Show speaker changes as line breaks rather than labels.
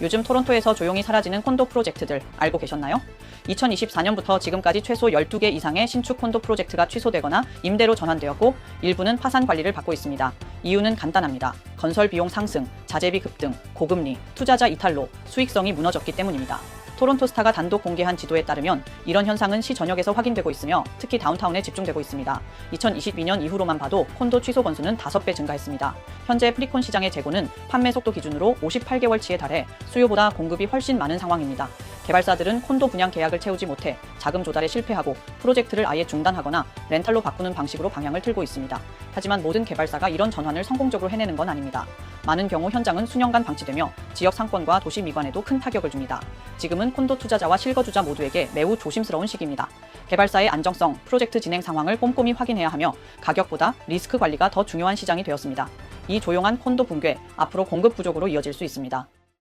요즘 토론토에서 조용히 사라지는 콘도 프로젝트들 알고 계셨나요? 2024년부터 지금까지 최소 12개 이상의 신축 콘도 프로젝트가 취소되거나 임대로 전환되었고 일부는 파산 관리를 받고 있습니다. 이유는 간단합니다. 건설 비용 상승, 자재비 급등, 고금리, 투자자 이탈로 수익성이 무너졌기 때문입니다. 토론토 스타가 단독 공개한 지도에 따르면 이런 현상은 시 전역에서 확인되고 있으며 특히 다운타운에 집중되고 있습니다. 2022년 이후로만 봐도 콘도 취소 건수는 5배 증가했습니다. 현재 프리콘 시장의 재고는 판매 속도 기준으로 58개월치에 달해 수요보다 공급이 훨씬 많은 상황입니다. 개발사들은 콘도 분양 계약을 채우지 못해 자금 조달에 실패하고 프로젝트를 아예 중단하거나 렌탈로 바꾸는 방식으로 방향을 틀고 있습니다. 하지만 모든 개발사가 이런 전환을 성공적으로 해내는 건 아닙니다. 많은 경우 현장은 수년간 방치되며 지역 상권과 도시 미관에도 큰 타격을 줍니다. 지금은 콘도 투자자와 실거주자 모두에게 매우 조심스러운 시기입니다. 개발사의 안정성, 프로젝트 진행 상황을 꼼꼼히 확인해야 하며 가격보다 리스크 관리가 더 중요한 시장이 되었습니다. 이 조용한 콘도 붕괴, 앞으로 공급 부족으로 이어질 수 있습니다.